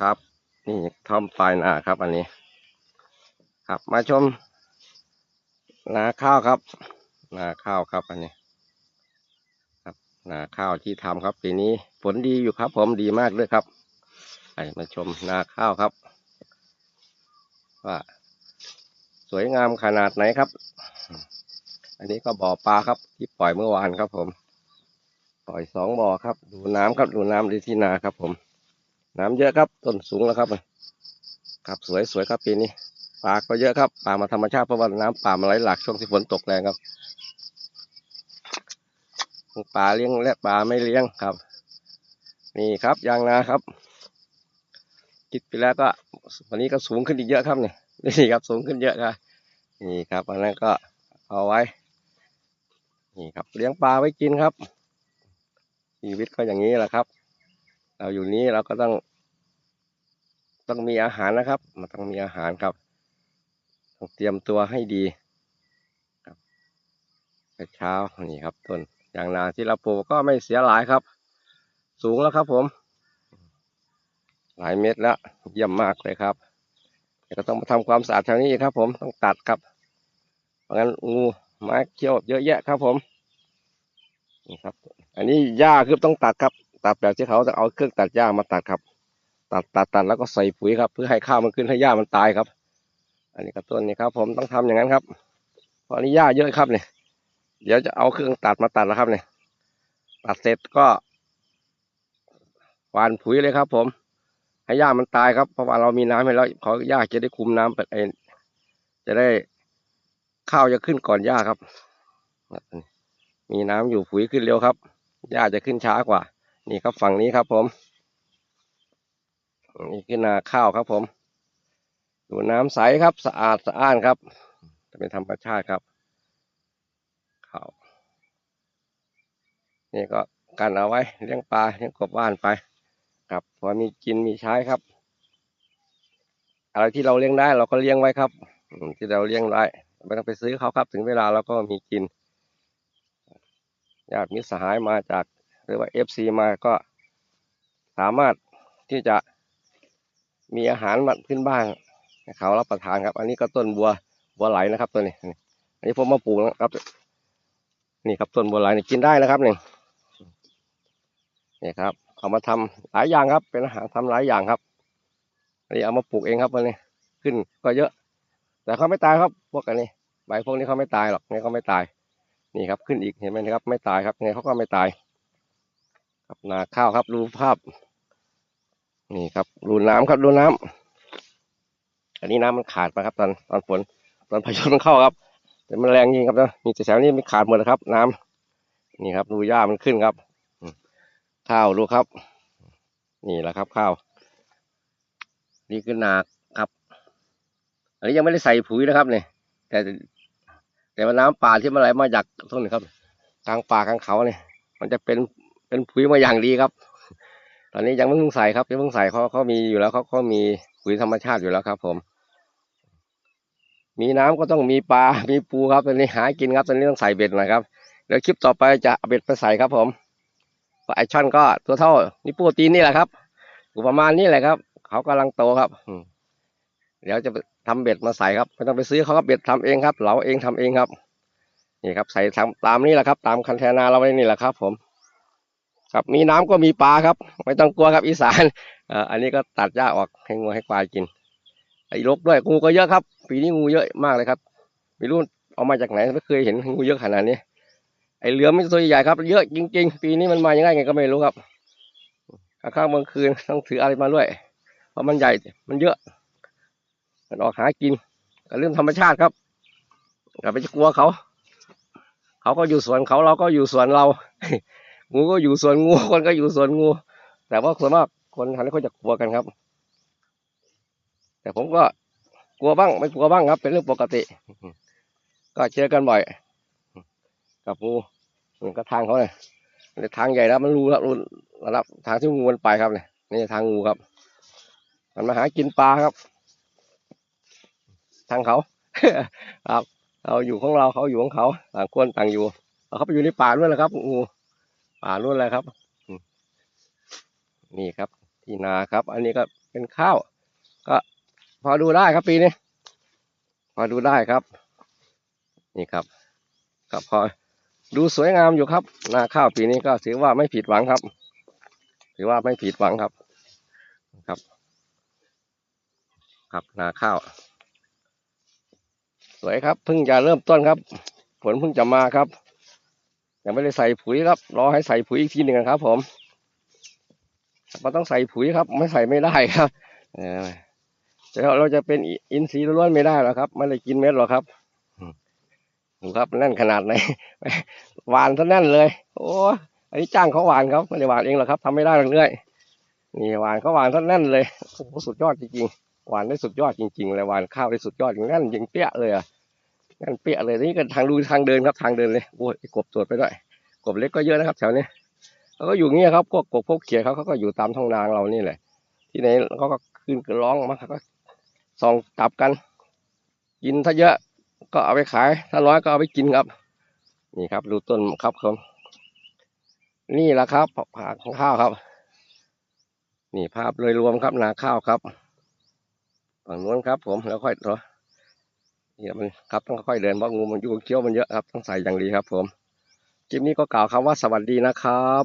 ครับ นี่ทอมปลายนาครับ อันนี้ ครับมาชมนาข้าวครับ นาข้าวครับอันนี้ ครับนาข้าวที่ทำครับปีนี้ผลดีอยู่ครับ ผมดีมากเลยครับไปมาชมนาข้าวครับ ว่า สวยงามขนาดไหนครับ อันนี้ก็บ่อปลาครับ ที่ปล่อยเมื่อวานครับผม ปล่อยสองบ่อครับ ดูน้ำครับดูน้ำดีที่นาครับผม น้ำเยอะครับ ต้นสูงแล้วครับครับสวยสวยครับปีนี้ปลาก็เยอะครับปลามาธรรมชาติเพราะว่าน้ำป่ามาไหลหลากช่วงที่ฝนตกแรงครับปลาเลี้ยงและปลาไม่เลี้ยงครับ นี่ครับยางนาครับคิดไปแล้วก็วันนี้ก็สูงขึ้นอีกเยอะครับเนี่ยนี่ครับสูงขึ้นเยอะครับนี่ครับอันนั้นก็เอาไว้ นี่ครับเลี้ยงปลาไว้กินครับชีวิตก็อย่างนี้แหละครับ เราอยู่นี้เราก็ต้อง ต้องมีอาหารนะครับ มันต้องมีอาหารครับต้องเตรียมตัวให้ดีครับแต่เช้านี่ครับต้นยางนาที่เราปลูกก็ไม่เสียหลายครับ สูงแล้วครับผม หลายเม็ดแล้วเยี่ยมมากเลยครับแต่ก็ต้องมาทำความสะอาดแถวนี้ครับ ผมต้องตัดครับ เพราะงั้นงูไม้เขี้ยวเยอะแยะครับผมนี่ครับ อันนี้หญ้าคือต้องตัดครับ ตัดแบบที่เขาจะเอาเครื่องตัดหญ้ามาตัดครับ ตัดตัดตัดแล้วก็ใส่ปุ๋ยครับ เพื่อให้ข้าวมันขึ้นให้หญ้ามันตายครับ อันนี้ก็ต้นนี้ครับ ผมต้องทำอย่างนั้นครับเพราะนี้หญ้าเยอะครับเนี่ยเดี๋ยวจะเอาเครื่องตัดมาตัดแล้วครับเนี่ยตัดเสร็จก็หว่านปุ๋ยเลยครับ ผม ให้หญ้ามันตายครับเพราะว่าเรามีน้ำให้แล้วเขาหญ้าจะได้คุมน้ำไปเองจะได้ข้าวจะขึ้นก่อนหญ้าครับ มีน้ำอยู่ปุ๋ยขึ้นเร็วครับหญ้าจะขึ้นช้ากว่า นี่ครับฝั่งนี้ครับผม นี่คือนาข้าวครับผม ดูน้ำใสครับสะอาดสะอ้านครับ จะเป็นธรรมชาติครับข้าวนี่ก็กันเอาไว้เลี้ยงปลาเลี้ยงกบว่านไป ครับพอมีกินมีใช้ครับ อะไรที่เราเลี้ยงได้เราก็เลี้ยงไว้ครับที่เราเลี้ยงได้ไม่ต้องไปซื้อเขาครับ ถึงเวลาเราก็มีกินญาติมิตรสหายมาจากหรือว่าเอฟซีมาก็สามารถที่จะ มีอาหารมาขึ้นบ้านให้เขารับประทานครับ อันนี้ก็ต้นบัวบัวไหลนะครับตัวนี้ อันนี้ผมมาปลูกนะครับ นี่ครับต้นบัวไหลนี่กินได้นะครับหนี่งนี่ครับเขามาทำหลายอย่างครับ เป็นอาหารทำหลายอย่างครับอันนี้เอามาปลูกเองครับวันนี้ขึ้นก็เยอะ แต่เขาไม่ตายครับพวกอันนี้ใบพวกนี้เขาไม่ตายหรอกนี่เขาไม่ตาย นี่ครับขึ้นอีกเห็นไหมครับ ไม่ตายครับไงเขาก็ไม่ตาย ครับนาข้าวครับดูภาพ นี่ครับดูน้ำครับดูน้ำอันนี้น้ำมันขาดไปครับ ตอนตอนฝนตอนพายุมันเข้าครับ แต่มันแรงจริงครับนะมีแต่แถวนี้มันขาดหมดเลยครับ น้ำนี่ครับดูหญ้ามันขึ้นครับข้าวดูครับ นี่แหละครับข้าว นี่คือนาครับ อันนี้ยังไม่ได้ใส่ปุ๋ยนะครับเนี่ยแต่แต่ว่าน้ำป่าที่มันไหลมาจากต้นนี้ครับ กลางป่ากลางเขาเนี่ย มันจะเป็นเป็นปุ๋ยมาอย่างดีครับ ตอนนี้ยังไม่เพิ่งใส่ครับยังเพิ่งใส่เขาเขามีอยู่แล้วเขาเขามีปุ๋ยธรรมชาติอยู่แล้วครับ ผม มีน้ำก็ต้องมีปลา มีปูครับตอนนี้หากินครับตอนนี้ต้องใส่เบ็ดนะครับเดี๋ยวคลิปต่อไปจะเอาเบ็ดไปใส่ครับ ผมปลาไอช่อนก็ตัวเท่านี่ปูตีนนี่แหละครับกูประมาณนี้แหละครับ เขากำลังโตครับเดี๋ยวจะไปทำเบ็ดมาใส่ครับไม่ต้องไปซื้อเขาครับเบ็ดทำเองครับเราเองทำเองครับนี่ครับใส่ตามนี้แหละครับ ตามคันแทนาเราไว้นี่แหละครับ ผม ครับมีน้ำก็มีปลาครับ ไม่ต้องกลัวครับอีสานอันนี้ก็ตัดหญ้าออกให้งูให้ควายกินไอ้รกด้วยงูก็เยอะครับ ปีนี้งูเยอะมากเลยครับไม่รู้เอามาจากไหนไม่เคยเห็นงูเยอะขนาดนี้ไอ้เหลือมไม่ตัวใหญ่ครับ เยอะจริง ๆ ปีนี้มันมายังไงไงก็ไม่รู้ครับข้างเมื่อคืนต้องถืออะไรมาด้วยเพราะมันใหญ่มันเยอะ มันออกหากินก็เรื่องธรรมชาติครับอย่าไปกลัวเขา เขาก็อยู่สวนเขาเราก็อยู่สวนเรา งูก็อยู่ส่วนงูคนก็อยู่ส่วนงู แต่ว่าส่วนมากคนทานี้เขาจะกลัวกันครับ แต่ผมก็กลัวบ้าง ไม่กลัวบ้างครับ เป็นเรื่องปกติ ก็เจอกันบ่อย กับงูนี่ก็ทางเขาเลยทางใหญ่แล้วมันรู้แล้วรู้ระดับทางที่งูมันไปครับเนี่ยนี่ทางงูครับ มันมาหากินปลาครับ ทางเขาครับเราอยู่ของเราเขาอยู่ของเขาต่างคนต่างอยู่เอาเขาไปอยู่ในป่าด้วยแหละครับงู ป่านู่นแหละครับอืมนี่ครับ ที่นาครับ อันนี้ก็เป็นข้าว ก็พอดูได้ครับปีนี้พอดูได้ครับ นี่ครับก็พอดูสวยงามอยู่ครับ นาข้าวปีนี้ก็ถือว่าไม่ผิดหวังครับ ถือว่าไม่ผิดหวังครับครับ ครับนาข้าว สวยครับเพิ่งจะเริ่มต้นครับฝนเพิ่งจะมาครับ ยังไม่ได้ใส่ปุ๋ยครับ รอให้ใส่ปุ๋ยอีกทีหนึ่งครับ ผมมันต้องใส่ปุ๋ยครับ ไม่ใส่ไม่ได้ครับเออแต่เราจะเป็นอินทรีย์ล้วนไม่ได้หรอกครับไม่ได้กินเม็ดหรอกครับดูครับแน่นขนาดไหนหวานซะแน่นเลย โอ้อันนี้จ้างเขาหวานครับไม่ได้หวานเองหรอกครับทำไม่ได้หรอกเรื่อยนี่หวานเขาหวานซะแน่นเลยโอ้โหสุดยอดจริงๆหวานได้สุดยอดจริงๆเลยหวานข้าวได้สุดยอดจริงแน่นจริงเปี้ยเลยอะ น่นเปี้ยเลยนี่ก็ทางดูทางเดินครับทางเดินเลยโอ้ยกบตรวจไปด้วยกบเล็กก็เยอะนะครับแถวนี้เขาก็อยู่เงี้ยครับพวกกบพวกเขียดเขาเขาก็อยู่ตามท้องนางเรานี่แหละ ที่ไหนเขาก็ขึ้นร้องมาเขาก็ส่องจับกัน กินถ้าเยอะก็เอาไปขาย ถ้าน้อยก็เอาไปกินครับ นี่ครับดูต้นครับผมนี่แหละครับผักของข้าวครับ นี่ภาพโดยรวมครับนาข้าวครับฝั่งนู้นครับ ผมแล้วค่อยเห นี่มันครับต้องค่อยเดินเพราะงูมันยุ่งเคี้ยวมันเยอะครับต้องใส่อย่างดีครับ ผมคลิปนี้ก็กล่าวคำว่าสวัสดีนะครับ